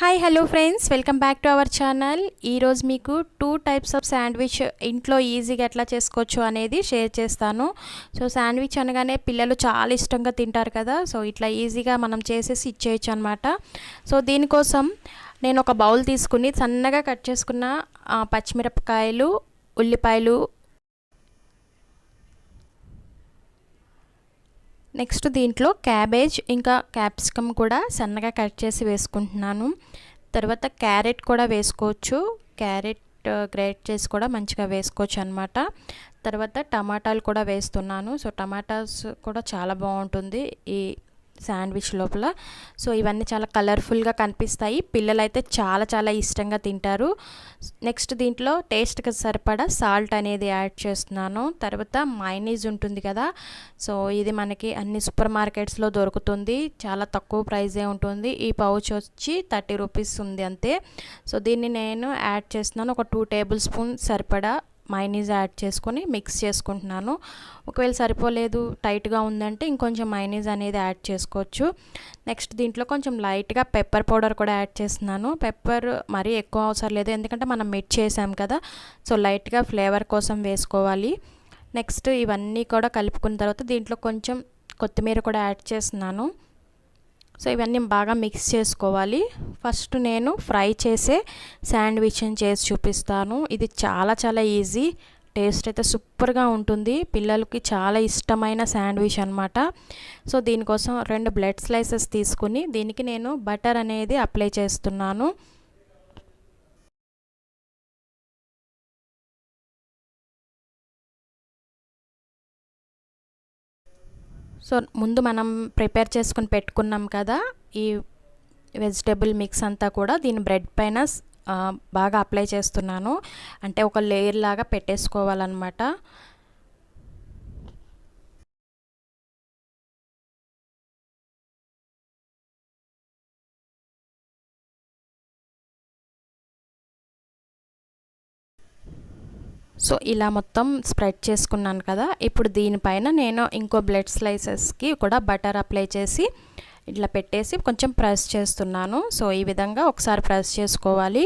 Hi hello friends welcome back to our channel ఈరోజు మీకు two types of sandwich ఇంట్లో ఈజీగా ఎట్లా చేసుకోవచ్చు అనేది షేర్ చేస్తాను. సో శాండ్విచ్ అనగానే పిల్లలు చాలా ఇష్టంగా తింటారు కదా. సో ఇట్లా ఈజీగా మనం చేసేసి ఇచ్చేయచ్చు అనమాట సో దీనికోసం నేను ఒక బౌల్ తీసుకుని సన్నగా కట్ చేసుకున్న పచ్చిమిరపకాయలు ఉల్లిపాయలు నెక్స్ట్ దీంట్లో క్యాబేజ్ ఇంకా క్యాప్సికమ్ కూడా సన్నగా కట్ చేసి వేసుకుంటున్నాను. తర్వాత క్యారెట్ కూడా వేసుకోవచ్చు. క్యారెట్ గ్రేట్ చేసి కూడా మంచిగా వేసుకోవచ్చు అనమాట తర్వాత టమాటాలు కూడా వేస్తున్నాను. సో టమాటాస్ కూడా చాలా బాగుంటుంది. ఈ శాండ్విచ్ లోపల. సో ఇవన్నీ చాలా కలర్ఫుల్గా కనిపిస్తాయి. పిల్లలు అయితే చాలా చాలా ఇష్టంగా తింటారు. నెక్స్ట్ దీంట్లో టేస్ట్కి సరిపడా సాల్ట్ అనేది యాడ్ చేస్తున్నాను. తర్వాత మైనీస్ ఉంటుంది కదా. సో ఇది మనకి అన్ని సూపర్ మార్కెట్స్లో దొరుకుతుంది. చాలా తక్కువ ప్రైజే ఉంటుంది. ఈ పౌచ్ వచ్చి థర్టీ రూపీస్ ఉంది అంతే. సో దీన్ని నేను యాడ్ చేస్తున్నాను. ఒక టూ టేబుల్ స్పూన్ సరిపడా మైనీస్ యాడ్ చేసుకొని మిక్స్ చేసుకుంటున్నాను. ఒకవేళ సరిపోలేదు టైట్గా ఉందంటే ఇంకొంచెం మైనీస్ అనేది యాడ్ చేసుకోవచ్చు. నెక్స్ట్ దీంట్లో కొంచెం లైట్గా పెప్పర్ పౌడర్ కూడా యాడ్ చేస్తున్నాను. పెప్పర్ మరీ ఎక్కువ అవసరం లేదు ఎందుకంటే మనం మిట్ చేసాం కదా. సో లైట్గా ఫ్లేవర్ కోసం వేసుకోవాలి. నెక్స్ట్ ఇవన్నీ కూడా కలుపుకున్న తర్వాత దీంట్లో కొంచెం కొత్తిమీర కూడా యాడ్ చేస్తున్నాను. సో ఇవన్నీ బాగా మిక్స్ చేసుకోవాలి. ఫస్ట్ నేను ఫ్రై చేసే శాండ్విచ్ని చేసి చూపిస్తాను. ఇది చాలా చాలా ఈజీ టేస్ట్ అయితే సూపర్గా ఉంటుంది. పిల్లలకి చాలా ఇష్టమైన శాండ్విచ్ అనమాట సో దీనికోసం రెండు బ్లడ్ స్లైసెస్ తీసుకుని దీనికి నేను బటర్ అనేది అప్లై చేస్తున్నాను. సో ముందు మనం ప్రిపేర్ చేసుకుని పెట్టుకున్నాం కదా ఈ వెజిటేబుల్ మిక్స్ అంతా కూడా దీని బ్రెడ్ పైన బాగా అప్లై చేస్తున్నాను. అంటే ఒక లేయర్ లాగా పెట్టేసుకోవాలన్నమాట. సో ఇలా మొత్తం స్ప్రెడ్ చేసుకున్నాను కదా. ఇప్పుడు దీనిపైన నేను ఇంకో బ్లడ్ స్లైసెస్కి కూడా బటర్ అప్లై చేసి ఇట్లా పెట్టేసి కొంచెం ప్రెస్ చేస్తున్నాను. సో ఈ విధంగా ఒకసారి ప్రెస్ చేసుకోవాలి.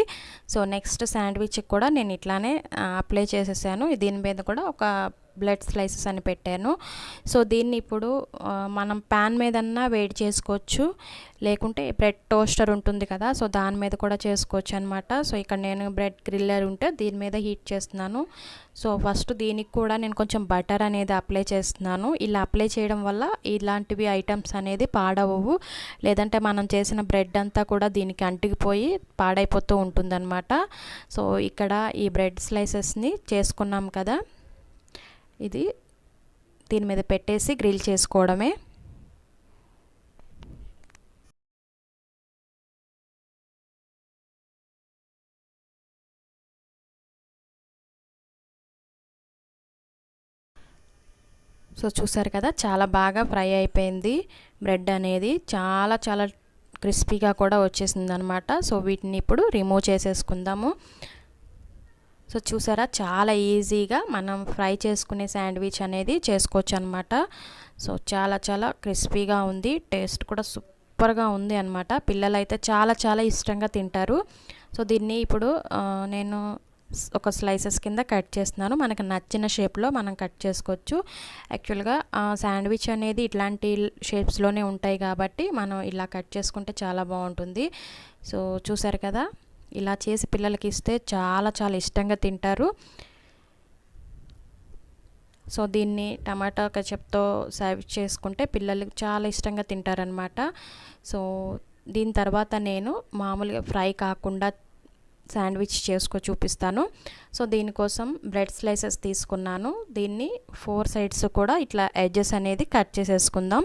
సో నెక్స్ట్ శాండ్విచ్కి కూడా నేను ఇట్లానే అప్లై చేసేసాను. దీని మీద కూడా ఒక బ్లడ్ స్లైసెస్ అని పెట్టాను. సో దీన్ని ఇప్పుడు మనం ప్యాన్ మీదన్నా వేడి చేసుకోవచ్చు. లేకుంటే బ్రెడ్ టోస్టర్ ఉంటుంది కదా సో దాని మీద కూడా చేసుకోవచ్చు అనమాట సో ఇక్కడ నేను బ్రెడ్ గ్రిల్లర్ ఉంటే దీని మీద హీట్ చేస్తున్నాను. సో ఫస్ట్ దీనికి కూడా నేను కొంచెం బటర్ అనేది అప్లై చేస్తున్నాను. ఇలా అప్లై చేయడం వల్ల ఇలాంటివి ఐటమ్స్ అనేది పాడవవు. లేదంటే మనం చేసిన బ్రెడ్ అంతా కూడా దీనికి అంటికిపోయి పాడైపోతూ ఉంటుందన్నమాట. సో ఇక్కడ ఈ బ్రెడ్ స్లైసెస్ని చేసుకున్నాం కదా. ఇది దీని మీద పెట్టేసి గ్రిల్ చేసుకోవడమే. సో చూసారు కదా చాలా బాగా ఫ్రై అయిపోయింది. బ్రెడ్ అనేది చాలా చాలా క్రిస్పీగా కూడా వచ్చేసింది అనమాట సో వీటిని ఇప్పుడు రిమూవ్ చేసేసుకుందాము. సో చూసారా? చాలా ఈజీగా మనం ఫ్రై చేసుకునే శాండ్విచ్ అనేది చేసుకోవచ్చు అనమాట సో చాలా చాలా క్రిస్పీగా ఉంది. టేస్ట్ కూడా సూపర్గా ఉంది అనమాట. పిల్లలు అయితే చాలా చాలా ఇష్టంగా తింటారు. సో దీన్ని ఇప్పుడు నేను ఒక స్లైసెస్ కింద కట్ చేస్తున్నాను. మనకు నచ్చిన షేప్లో మనం కట్ చేసుకోవచ్చు. యాక్చువల్గా శాండ్విచ్ అనేది ఇట్లాంటి షేప్స్లోనే ఉంటాయి కాబట్టి మనం ఇలా కట్ చేసుకుంటే చాలా బాగుంటుంది. సో చూసారు కదా? ఇలా చేసి పిల్లలకి ఇస్తే చాలా చాలా ఇష్టంగా తింటారు. సో దీన్ని టమాటా కచప్తో సర్వ్ చేసుకుంటే పిల్లలు చాలా ఇష్టంగా తింటారనమాట సో దీని తర్వాత నేను మామూలుగా ఫ్రై కాకుండా శాండ్విచ్ చేసుకో చూపిస్తాను. సో దీనికోసం బ్రెడ్ స్లైసెస్ తీసుకున్నాను. దీన్ని ఫోర్ సైడ్స్ కూడా ఇట్లా ఎడ్జెస్ అనేది కట్ చేసేసుకుందాం.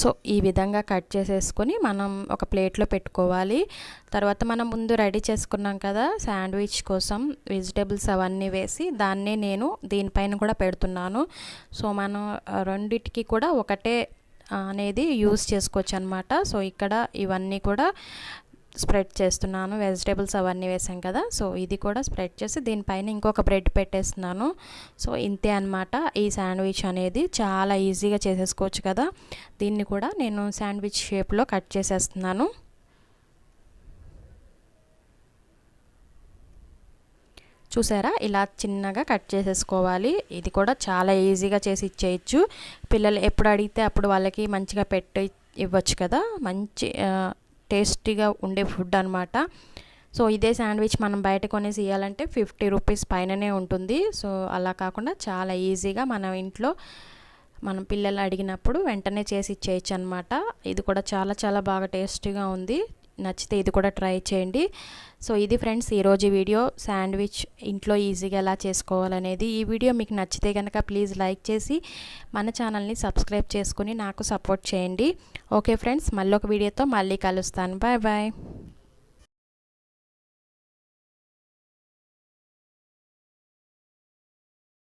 సో ఈ విధంగా కట్ చేసేసుకొని మనం ఒక ప్లేట్లో పెట్టుకోవాలి. తర్వాత మనం ముందు రెడీ చేసుకున్నాం కదా శాండ్విచ్ కోసం వెజిటేబుల్స్ అవన్నీ వేసి దాన్నే నేను దీనిపైన కూడా పెడుతున్నాను. సో మనం రెండిటికి కూడా ఒకటే అనేది యూస్ చేసుకోవచ్చు అనమాట సో ఇక్కడ ఇవన్నీ కూడా స్ప్రెడ్ చేస్తున్నాను. వెజిటేబుల్స్ అవన్నీ వేసాం కదా. సో ఇది కూడా స్ప్రెడ్ చేసి దీనిపైన ఇంకొక బ్రెడ్ పెట్టేస్తున్నాను. సో ఇంతే అనమాట ఈ శాండ్విచ్ అనేది చాలా ఈజీగా చేసేసుకోవచ్చు కదా. దీన్ని కూడా నేను శాండ్విచ్ షేప్లో కట్ చేసేస్తున్నాను. చూసారా? ఇలా చిన్నగా కట్ చేసేసుకోవాలి. ఇది కూడా చాలా ఈజీగా చేసి ఇచ్చేయచ్చు. పిల్లలు ఎప్పుడు అడిగితే అప్పుడు వాళ్ళకి మంచిగా పెట్టి ఇవ్వచ్చు కదా. మంచి టేస్టీగా ఉండే ఫుడ్ అనమాట సో ఇదే శాండ్విచ్ మనం బయట కొనేసి ఇవ్వాలంటే ఫిఫ్టీ రూపీస్ పైననే ఉంటుంది. సో అలా కాకుండా చాలా ఈజీగా మనం ఇంట్లో మనం పిల్లలు అడిగినప్పుడు వెంటనే చేసి ఇచ్చేయచ్చు అనమాట ఇది కూడా చాలా చాలా బాగా టేస్టీగా ఉంది. నచ్చితే ఇది కూడా ట్రై చేయండి. సో ఇది ఫ్రెండ్స్ ఈరోజు వీడియో. శాండ్విచ్ ఇంట్లో ఈజీగా ఎలా చేసుకోవాలనేది ఈ వీడియో మీకు నచ్చితే కనుక ప్లీజ్ లైక్ చేసి మన ఛానల్ని సబ్స్క్రైబ్ చేసుకుని నాకు సపోర్ట్ చేయండి. ఓకే ఫ్రెండ్స్ మళ్ళీ ఒక వీడియోతో మళ్ళీ కలుస్తాను. Bye bye.